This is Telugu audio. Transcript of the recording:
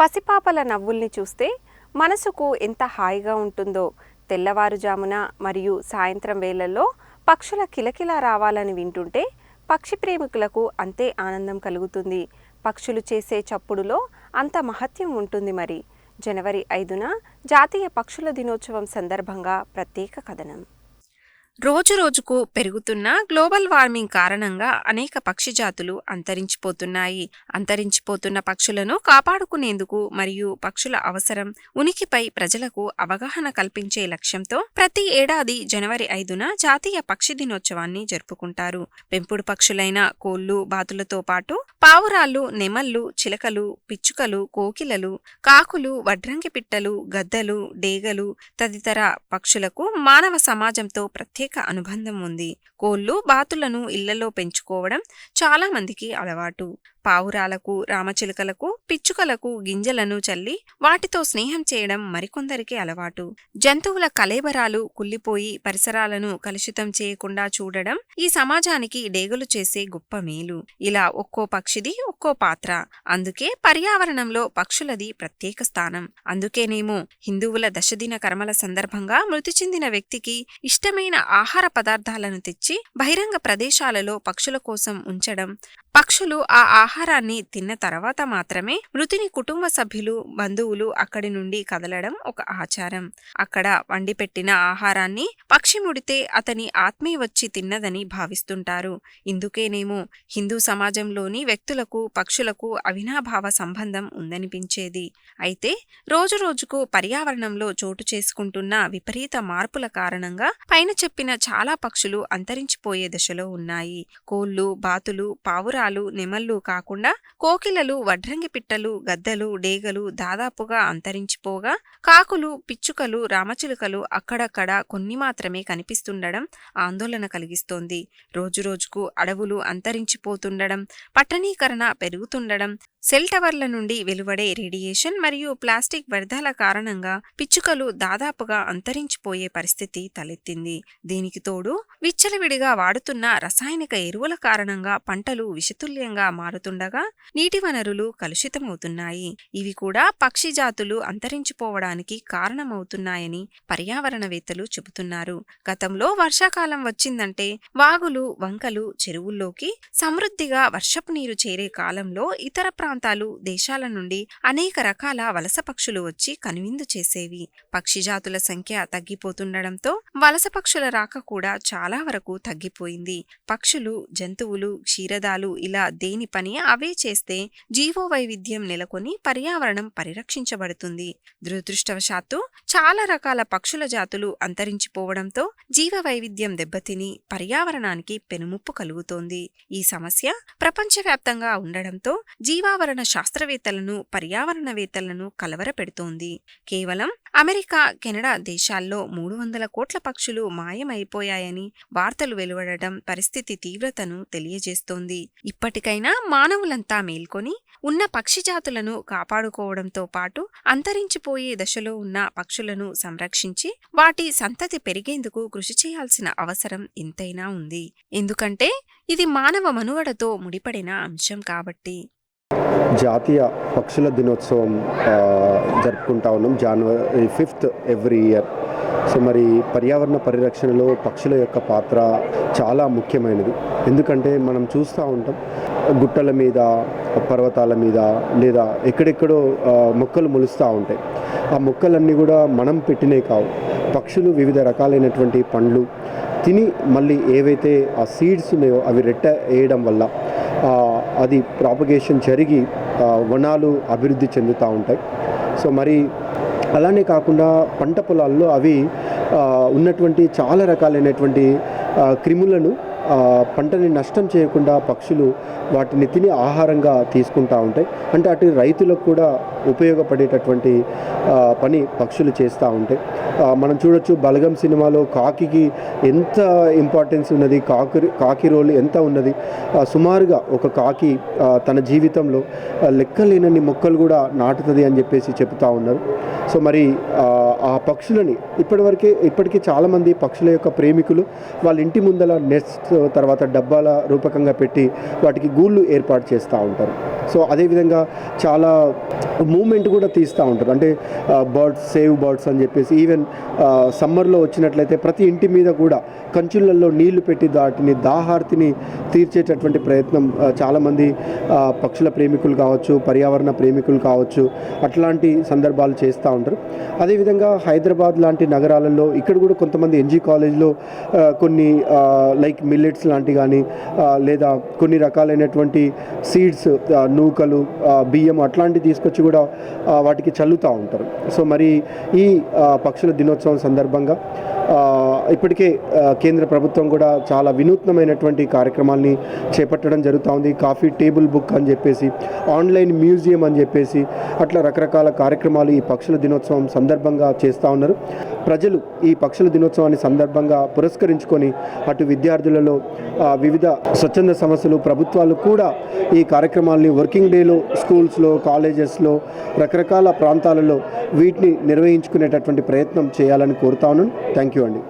పసిపాపల నవ్వుల్ని చూస్తే మనసుకు ఎంత హాయిగా ఉంటుందో. తెల్లవారుజామున మరియు సాయంత్రం వేళల్లో పక్షుల కిలకిలా రావాలని వింటుంటే పక్షి ప్రేమికులకు అంతే ఆనందం కలుగుతుంది. పక్షులు చేసే చప్పుడులో అంత మహత్యం ఉంటుంది మరి. జనవరి ఐదున జాతీయ పక్షుల దినోత్సవం సందర్భంగా ప్రత్యేక కథనం. రోజు రోజుకు పెరుగుతున్న గ్లోబల్ వార్మింగ్ కారణంగా అనేక పక్షి జాతులు అంతరించిపోతున్నాయి. అంతరించిపోతున్న పక్షులను కాపాడుకునేందుకు మరియు పక్షుల అవసరం ఉనికిపై ప్రజలకు అవగాహన కల్పించే లక్ష్యంతో ప్రతి ఏడాది జనవరి ఐదున జాతీయ పక్షి దినోత్సవాన్ని జరుపుకుంటారు. పెంపుడు పక్షులైన కోళ్ళు బాతులతో పాటు పావురాళ్ళు నెమళ్ళు చిలకలు పిచ్చుకలు కోకిలలు కాకులు వడ్రంగి పిట్టలు గద్దలు డేగలు తదితర పక్షులకు మానవ సమాజంతో ప్రత్యేక అనుబంధం ఉంది. కోళ్ళు బాతులను ఇళ్ళలో పెంచుకోవడం చాలా మందికి అలవాటు. పావురాలకు రామచిలుకలకు పిచ్చుకలకు గింజలను చల్లి వాటితో స్నేహం చేయడం మరికొందరికి అలవాటు. జంతువుల కలేబరాలు కుళ్ళిపోయి పరిసరాలను కలుషితం చేయకుండా చూడడం ఈ సమాజానికి డేగలు చేసే గొప్ప మేలు. ఇలా ఒక్కో పక్షిది ఒక్కో పాత్ర. అందుకే పర్యావరణంలో పక్షులది ప్రత్యేక స్థానం. అందుకేనేమో హిందువుల దశదిన కర్మల సందర్భంగా మృతి చెందిన వ్యక్తికి ఇష్టమైన ఆహార పదార్థాలను తెచ్చి బహిరంగ ప్రదేశాలలో పక్షుల కోసం ఉంచడం పక్షులు ఆ ఆహారాన్ని తిన్న తర్వాత మాత్రమే మృతిని కుటుంబ సభ్యులు బంధువులు అక్కడి నుండి కదలడం ఒక ఆచారం. అక్కడ వండిపెట్టిన ఆహారాన్ని పక్షి ముడితే అతని ఆత్మీయ వచ్చి తిన్నదని భావిస్తుంటారు. ఇందుకేనేమో హిందూ సమాజంలోని వ్యక్తులకు పక్షులకు అవినాభావ సంబంధం ఉందనిపించేది. అయితే రోజురోజుకు పర్యావరణంలో చోటు చేసుకుంటున్న విపరీత మార్పుల కారణంగా పైన చెప్పిన చాలా పక్షులు అంతరించిపోయే దశలో ఉన్నాయి. కోళ్ళు బాతులు పావురాలు నెమళ్ళు కాకుండా కోకిలలు వడ్రంగి పిట్టలు గద్దలు డేగలు దాదాపుగా అంతరించిపోగా కాకులు పిచ్చుకలు రామచిలుకలు అక్కడక్కడ కొన్ని మాత్రమే కనిపిస్తుండడం ఆందోళన కలిగిస్తోంది. రోజురోజుకు అడవులు అంతరించిపోతుండడం పట్టణీకరణ పెరుగుతుండడం సెల్ టవర్ల నుండి వెలువడే రేడియేషన్ మరియు ప్లాస్టిక్ వ్యర్థాల కారణంగా పిచ్చుకలు దాదాపుగా అంతరించిపోయే పరిస్థితి తలెత్తింది. దీనికి తోడు విచ్చలవిడిగా వాడుతున్న రసాయనిక ఎరువుల కారణంగా పంటలు అశితుల్యంగా మారుతుండగా నీటి వనరులు కలుషితమవుతున్నాయి. ఇవి కూడా పక్షి జాతులు అంతరించిపోవడానికి కారణమవుతున్నాయని పర్యావరణవేత్తలు చెబుతున్నారు. గతంలో వర్షాకాలం వచ్చిందంటే వాగులు వంకలు చెరువుల్లోకి సమృద్ధిగా వర్షపు నీరు చేరే కాలంలో ఇతర ప్రాంతాలు దేశాల నుండి అనేక రకాల వలస పక్షులు వచ్చి కనువిందు చేసేవి. పక్షి జాతుల సంఖ్య తగ్గిపోతుండడంతో వలస పక్షుల రాక కూడా చాలా వరకు తగ్గిపోయింది. పక్షులు జంతువులు క్షీరదాలు ఇలా దేని పని అవే చేస్తే జీవో వైవిధ్యం నెలకొని పర్యావరణం పరిరక్షించబడుతుంది. దురదృష్టవశాత్తు చాలా రకాల పక్షుల జాతులు అంతరించిపోవడంతో జీవ వైవిధ్యం దెబ్బతిని పర్యావరణానికి పెనుముప్పు కలుగుతోంది. ఈ సమస్య ప్రపంచవ్యాప్తంగా ఉండడంతో జీవావరణ శాస్త్రవేత్తలను పర్యావరణవేత్తలను కలవరపెడుతోంది. కేవలం అమెరికా కెనడా దేశాల్లో మూడు వందల కోట్ల పక్షులు మాయమైపోయాయని వార్తలు వెలువడటం పరిస్థితి తీవ్రతను తెలియజేస్తోంది. ఇప్పటికైనా మానవులంతా మేల్కొని ఉన్న పక్షి జాతులను కాపాడుకోవడంతో పాటు అంతరించిపోయే దశలో ఉన్న పక్షులను సంరక్షించి వాటి సంతతి పెరిగేందుకు కృషి చేయాల్సిన అవసరం ఎంతైనా ఉంది. ఎందుకంటే ఇది మానవ మనుగడతో ముడిపడిన అంశం కాబట్టి. జాతీయ పక్షుల దినోత్సవం జరుపుకుంటా ఉన్నాం. జనవరి ఫిఫ్త్ ఎవ్రీ ఇయర్ సో మరి పర్యావరణ పరిరక్షణలో పక్షుల యొక్క పాత్ర చాలా ముఖ్యమైనది. ఎందుకంటే మనం చూస్తూ ఉంటాం గుట్టల మీద పర్వతాల మీద లేదా ఎక్కడెక్కడో మొక్కలు మొలుస్తూ ఉంటాయి. ఆ మొక్కలన్నీ కూడా మనం పెట్టినే కావు. పక్షులు వివిధ రకాలైనటువంటి పండ్లు తిని మళ్ళీ ఏవైతే ఆ సీడ్స్ ఉన్నాయో అవి రెట్ట వేయడం వల్ల అది ప్రాపగేషన్ జరిగి వనాలు అభివృద్ధి చెందుతూ ఉంటాయి. సో మరి అలానే కాకుండా పంట పొలాల్లో అవి ఉన్నటువంటి చాలా రకాలైనటువంటి క్రిములను పంటని నష్టం చేయకుండా పక్షులు వాటిని తిని ఆహారంగా తీసుకుంటూ ఉంటాయి. అంటే అటు రైతులకు కూడా ఉపయోగపడేటటువంటి పని పక్షులు చేస్తూ ఉంటాయి. మనం చూడొచ్చు బలగం సినిమాలో కాకికి ఎంత ఇంపార్టెన్స్ ఉన్నది కాకి కాకి రోల్ ఎంత ఉన్నది. సుమారుగా ఒక కాకి తన జీవితంలో లెక్కలేనన్ని మొక్కలు కూడా నాటుతుంది అని చెప్పేసి చెప్తా ఉన్నారు. సో మరి ఆ, పక్షులని ఇప్పటివరకే ఇప్పటికీ చాలామంది పక్షుల యొక్క ప్రేమికులు వాళ్ళ ఇంటి ముందల నెట్స్ తర్వాత డబ్బాల రూపకంగా పెట్టి వాటికి గూళ్ళు ఏర్పాటు చేస్తూ ఉంటారు. సో అదేవిధంగా చాలా మూమెంట్ కూడా తీస్తూ ఉంటారు. అంటే బర్డ్స్ సేవ్ బర్డ్స్ అని చెప్పేసి ఈవెన్ సమ్మర్లో వచ్చినట్లయితే ప్రతి ఇంటి మీద కూడా కంచులలో నీళ్ళు పెట్టి దాటిని దాహార్తిని తీర్చేటటువంటి ప్రయత్నం చాలామంది పక్షుల ప్రేమికులు కావచ్చు పర్యావరణ ప్రేమికులు కావచ్చు అట్లాంటి సందర్భాలు చేస్తూ ఉంటారు. అదేవిధంగా హైదరాబాద్ లాంటి నగరాలలో ఇక్కడ కూడా కొంతమంది ఎన్జీ కాలేజ్లో కొన్ని లైక్ మిల్లెట్స్ లాంటి కానీ లేదా కొన్ని రకాలైనటువంటి సీడ్స్ నూకలు బియ్యం అట్లాంటివి తీసుకొచ్చి కూడా వాటికి చల్లుతూ ఉంటారు. సో మరి ఈ పక్షుల దినోత్సవం సందర్భంగా ఇప్పటికే కేంద్ర ప్రభుత్వం కూడా చాలా వినూత్నమైనటువంటి కార్యక్రమాల్ని చేపట్టడం జరుగుతూ ఉంది కాఫీ టేబుల్ బుక్ అని చెప్పేసి ఆన్లైన్ మ్యూజియం అని చెప్పేసి అట్లా రకరకాల కార్యక్రమాలు ఈ పక్షుల దినోత్సవం సందర్భంగా చేస్తూ ఉన్నారు. ప్రజలు ఈ పక్షుల దినోత్సవాన్ని సందర్భంగా పురస్కరించుకొని అటు విద్యార్థులలో వివిధ స్వచ్ఛంద సంస్థలు ప్రభుత్వాలు కూడా ఈ కార్యక్రమాల్ని వర్కింగ్ డేలో స్కూల్స్లో కాలేజెస్లో రకరకాల ప్రాంతాలలో వీటిని నిర్వహించుకునేటటువంటి ప్రయత్నం చేయాలని కోరుతా ఉన్నాను. థ్యాంక్ యూ అండి.